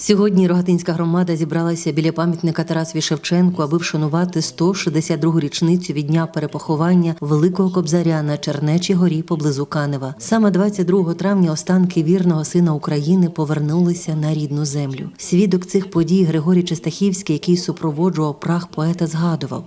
Сьогодні Рогатинська громада зібралася біля пам'ятника Тарасові Шевченку, аби вшанувати 162-гу річницю від дня перепоховання Великого Кобзаря на Чернечій горі поблизу Канева. Саме 22 травня останки вірного сина України повернулися на рідну землю. Свідок цих подій Григорій Чистахівський, який супроводжував прах поета, згадував.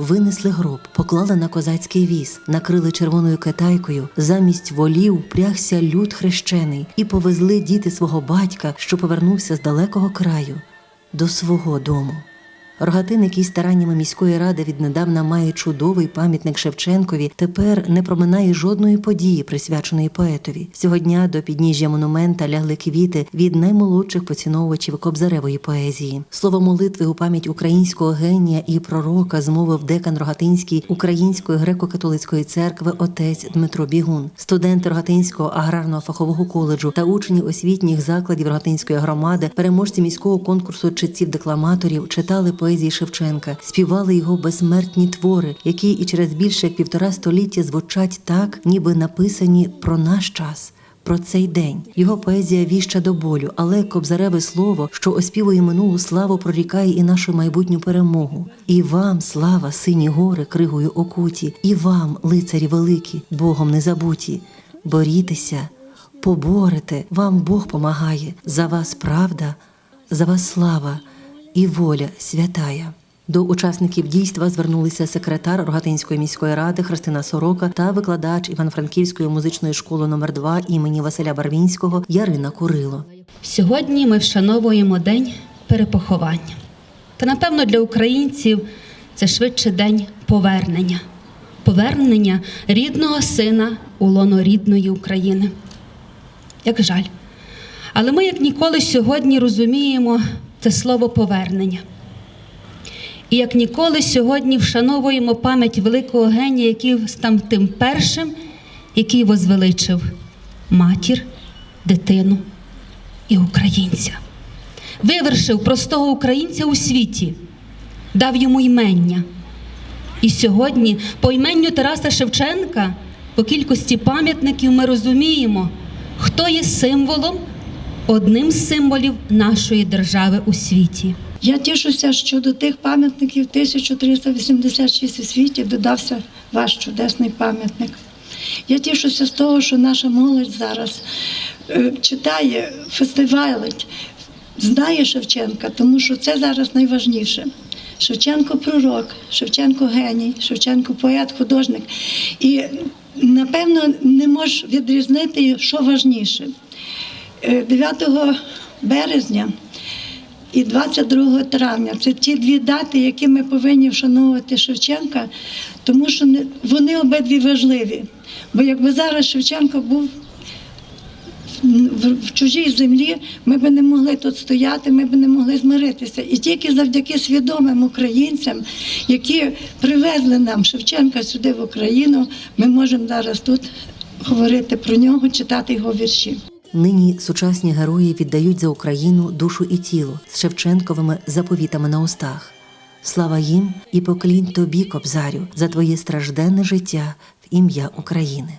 Винесли гроб, поклали на козацький віз, накрили червоною китайкою. Замість волів прягся люд хрещений і повезли діти свого батька, що повернувся з далекого краю, до свого дому. Рогатин, який стараннями міської ради віднедавна має чудовий пам'ятник Шевченкові, тепер не проминає жодної події, присвяченої поетові. Цього дня до підніжжя монумента лягли квіти від наймолодших поціновувачів кобзаревої поезії. Слово молитви у пам'ять українського генія і пророка змовив декан Рогатинський Української греко-католицької церкви отець Дмитро Бігун, студенти Рогатинського аграрного фахового коледжу та учні освітніх закладів Рогатинської громади, переможці міського конкурсу читців-декламаторів читали поезії Шевченка, співали його безсмертні твори, які і через більше як півтора століття звучать так, ніби написані про наш час. Про цей день його поезія віща до болю, але кобзареве слово, що оспівує минулу славу, прорікає і нашу майбутню перемогу. І вам, слава, сині гори, кригою окуті, і вам, лицарі великі, Богом не забуті. Борітеся, поборете, вам Бог помагає. За вас правда, за вас слава і воля святая. До учасників дійства звернулися секретар Рогатинської міської ради Христина Сорока та викладач Івано-Франківської музичної школи номер 2 імені Василя Барвінського Ярина Курило. Сьогодні ми вшановуємо день перепоховання. Та напевно для українців це швидше день повернення, повернення рідного сина у лоно рідної України. Як жаль. Але ми, як ніколи, сьогодні розуміємо це слово повернення. І як ніколи сьогодні вшановуємо пам'ять великого генія, який став тим першим, який возвеличив матір, дитину і українця. Вивершив простого українця у світі, дав йому ймення. І сьогодні, по іменню Тараса Шевченка, по кількості пам'ятників, ми розуміємо, хто є символом, одним з символів нашої держави у світі. Я тішуся, що до тих пам'ятників 1386 у світі додався ваш чудесний пам'ятник. Я тішуся з того, що наша молодь зараз е, читає, фестивалить, знає Шевченка, тому що це зараз найважніше. Шевченко пророк, Шевченко геній, Шевченко поет, художник. І напевно не можеш відрізнити, що важніше. Е, 9 березня і 22 травня це ті дві дати, які ми повинні вшановувати Шевченка, тому що вони обидві важливі. Бо якби зараз Шевченко був в чужій землі, ми б не могли тут стояти, ми б не могли змиритися. І тільки завдяки свідомим українцям, які привезли нам Шевченка сюди в Україну, ми можемо зараз тут говорити про нього, читати його вірші. Нині сучасні герої віддають за Україну душу і тіло з Шевченковими заповітами на устах. Слава їм і поклінь тобі, кобзарю, за твоє стражденне життя в ім'я України.